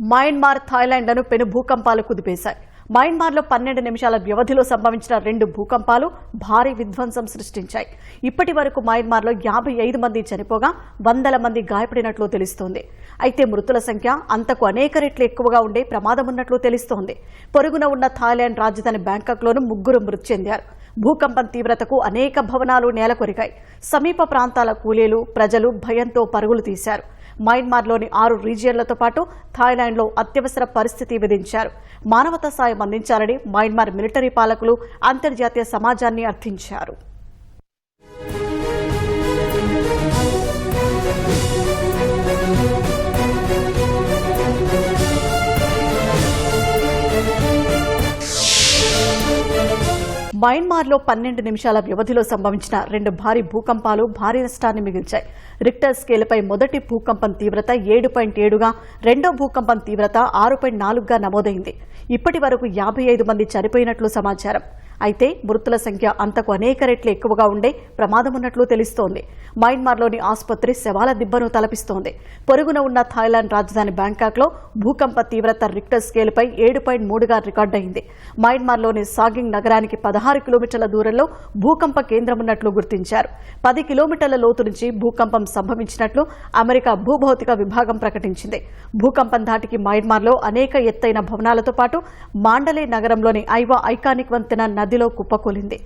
Myanmar థాయిలాండ్లను పెను భూకంపాలు కుదిపేశాయి. మయన్మార్లో పన్నెండు నిమిషాల వ్యవధిలో సంభవించిన రెండు భూకంపాలు భారీ విధ్వంసం సృష్టించాయి. ఇప్పటి వరకు మయన్మార్లో యాభై ఐదు మంది చనిపోగా వందల మంది గాయపడినట్లు తెలుస్తోంది. అయితే మృతుల సంఖ్య అంతకు అనేక రెట్లు ఎక్కువగా ఉండే ప్రమాదం ఉన్నట్లు తెలుస్తోంది. పొరుగున ఉన్న థాయిలాండ్ రాజధాని బ్యాంకాక్లోనూ ముగ్గురు మృతి చెందారు. భూకంపం తీవ్రతకు అనేక భవనాలు నేలకొరిగాయి. సమీప ప్రాంతాల కూలీలు ప్రజలు భయంతో పరుగులు తీశారు. మయన్మార్లోని ఆరు రీజియన్లతో పాటు థాయిలాండ్లో అత్యవసర పరిస్థితి విధించారు. మానవతా సాయం అందించాలని మయన్మార్ మిలిటరీ పాలకులు అంతర్జాతీయ సమాజాన్ని అర్థించారు. మయన్మార్లో పన్నెండు నిమిషాల వ్యవధిలో సంభవించిన రెండు భారీ భూకంపాలు భారీ నష్టాన్ని మిగిల్చాయి. రిక్టర్ స్కేల్పై మొదటి భూకంపం తీవ్రత ఏడు పాయింట్ ఏడుగా రెండో భూకంపం తీవ్రత ఆరు పాయింట్ నాలుగుగా నమోదైంది. ఇప్పటి వరకు యాభై ఐదు మంది చనిపోయినట్లు సమాచారం. అయితే మృతుల సంఖ్య అంతకు అనేక రెట్లు ఎక్కువగా ఉండే ప్రమాదమున్నట్లు తెలుస్తోంది. మయన్మార్లోని ఆసుపత్రి శవాల దిబ్బను తలపిస్తోంది. పొరుగున ఉన్న థాయిలాండ్ రాజధాని బ్యాంకాక్లో భూకంప తీవ్రత రిక్టర్ స్కేల్పై ఏడు పాయింట్ మూడుగా రికార్డయింది. మయన్మార్లోని సాగింగ్ నగరానికి పదహారు కిలోమీటర్ల దూరంలో భూకంప కేంద్రం ఉన్నట్లు గుర్తించారు. పది కిలోమీటర్ల లోతు నుంచి భూకంపం సంభవించినట్లు అమెరికా భూభౌతిక విభాగం ప్రకటించింది. భూకంపం ధాటికి మయన్మార్లో అనేక ఎత్తైన భవనాలతో పాటు మాండలే నగరంలోని ఐవా ఐకానిక్ వంతెన నదిలో కుప్పకూలింది.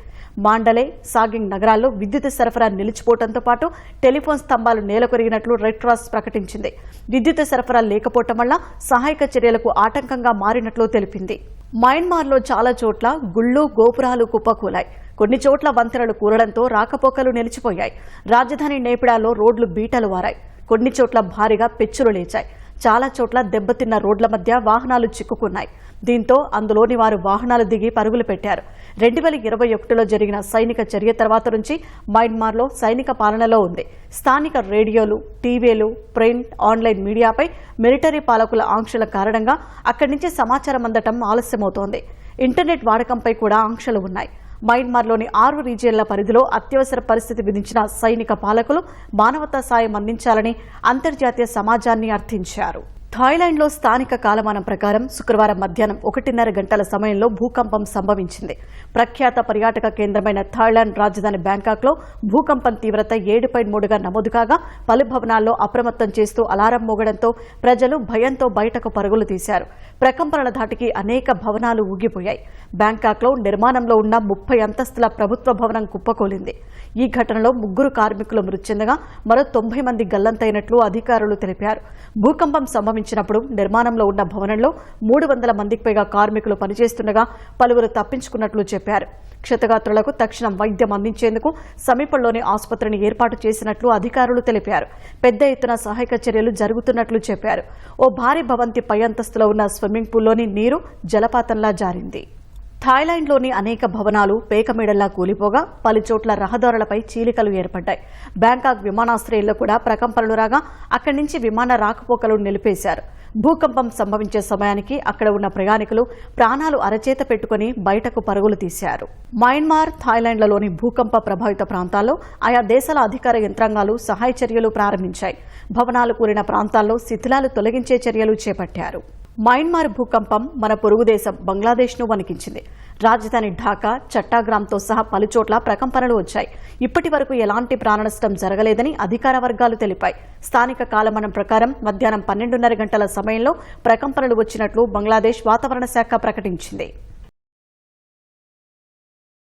మాండలే సాగింగ్ నగరాల్లో విద్యుత్ సరఫరా నిలిచిపోవడంతో పాటు టెలిఫోన్ స్తంభాలు నేలకొరిగినట్లు రెడ్ క్రాస్ ప్రకటించింది. విద్యుత్ సరఫరా లేకపోవటం వల్ల సహాయక చర్యలకు ఆటంకంగా మారినట్లు తెలిపింది. మయన్మార్లో చాలా చోట్ల గుళ్ళు గోపురాలు కుప్పకూలాయి. కొన్ని చోట్ల వంతెనలు కూరడంతో రాకపోకలు నిలిచిపోయాయి. రాజధాని నేపిడాలో రోడ్లు బీటలు వారాయి. కొన్ని చోట్ల భారీగా పెచ్చులు లేచాయి. చాలా చోట్ల దెబ్బతిన్న రోడ్ల మధ్య వాహనాలు చిక్కుకున్నాయి. దీంతో అందులోని వారు వాహనాలు దిగి పరుగులు పెట్టారు. రెండు వేల ఇరవై ఒకటిలో జరిగిన సైనిక చర్య తర్వాత నుంచి మయన్మార్లో సైనిక పాలనలో ఉంది. స్థానిక రేడియోలు టీవీలు ప్రింట్ ఆన్లైన్ మీడియాపై మిలిటరీ పాలకుల ఆంక్షల కారణంగా అక్కడి నుంచి సమాచారం అందటం ఆలస్యమవుతోంది. ఇంటర్నెట్ వాడకంపై కూడా ఆంక్షలు ఉన్నాయి. మయన్మార్లోని ఆరు రీజియన్ల పరిధిలో అత్యవసర పరిస్థితి విధించిన సైనిక పాలకులు మానవతా సాయం అందించాలని అంతర్జాతీయ సమాజాన్ని అర్థించారు. థాయిలాండ్లో స్థానిక కాలమానం ప్రకారం శుక్రవారం మధ్యాహ్నం ఒకటిన్నర గంటల సమయంలో భూకంపం సంభవించింది. ప్రఖ్యాత పర్యాటక కేంద్రమైన థాయిలాండ్ రాజధాని బ్యాంకాక్లో భూకంపం తీవ్రత ఏడు పాయింట్ మూడుగా నమోదు కాగా పలు భవనాల్లో అప్రమత్తం చేస్తూ అలారం మోగడంతో ప్రజలు భయంతో బయటకు పరుగులు తీశారు. ప్రకంపనల ధాటికి అనేక భవనాలు ఊగిపోయాయి. బ్యాంకాక్లో నిర్మాణంలో ఉన్న ముప్పై అంతస్తుల ప్రభుత్వ భవనం కుప్పకూలింది. ఈ ఘటనలో ముగ్గురు కార్మికులు మృతి చెందగా మరో తొంభై మంది గల్లంతైనట్లు అధికారులు తెలిపారు. భూకంపం సంభవించినప్పుడు నిర్మాణంలో ఉన్న భవనంలో మూడు వందల మందికి పైగా కార్మికులు పనిచేస్తుండగా పలువురు తప్పించుకున్నట్లు చెప్పారు. క్షతగాత్రులకు తక్షణం వైద్యం అందించేందుకు సమీపంలోని ఆసుపత్రిని ఏర్పాటు చేసినట్లు అధికారులు తెలిపారు. పెద్ద ఎత్తున సహాయక చర్యలు జరుగుతున్నట్లు చెప్పారు. ఓ భారీ భవంతి పై అంతస్తులో ఉన్న స్విమ్మింగ్ పూల్లోని నీరు జలపాతంలా జారింది. థాయిలాండ్లోని అనేక భవనాలు పేకమేడల్లా కూలిపోగా పలుచోట్ల రహదారులపై చీలికలు ఏర్పడ్డాయి. బ్యాంకాక్ విమానాశ్రయంలో కూడా ప్రకంపనలు రాగా అక్కడి నుంచి విమాన రాకపోకలు నిలిపేశారు. భూకంపం సంభవించే సమయానికి అక్కడ ఉన్న ప్రయాణికులు ప్రాణాలు అరచేత పెట్టుకుని బయటకు పరుగులు తీశారు. మయన్మార్ థాయిలాండ్లలోని భూకంప ప్రభావిత ప్రాంతాల్లో ఆయా దేశాల అధికార యంత్రాంగాలు సహాయ చర్యలు ప్రారంభించాయి. భవనాలు కూలిన ప్రాంతాల్లో శిథిలాలు తొలగించే చర్యలు చేపట్టారు. మయన్మార్ భూకంపం మన పొరుగుదేశం బంగ్లాదేశ్ను వణికించింది. రాజధాని ఢాకా చట్టాగ్రామ్తో సహా పలుచోట్ల ప్రకంపనలు వచ్చాయి. ఇప్పటి వరకు ఎలాంటి ప్రాణనష్టం జరగలేదని అధికార వర్గాలు తెలిపాయి. స్థానిక కాలమానం ప్రకారం మధ్యాహ్నం పన్నెండున్నర గంటల సమయంలో ప్రకంపనలు వచ్చినట్లు బంగ్లాదేశ్ వాతావరణ శాఖ ప్రకటించింది.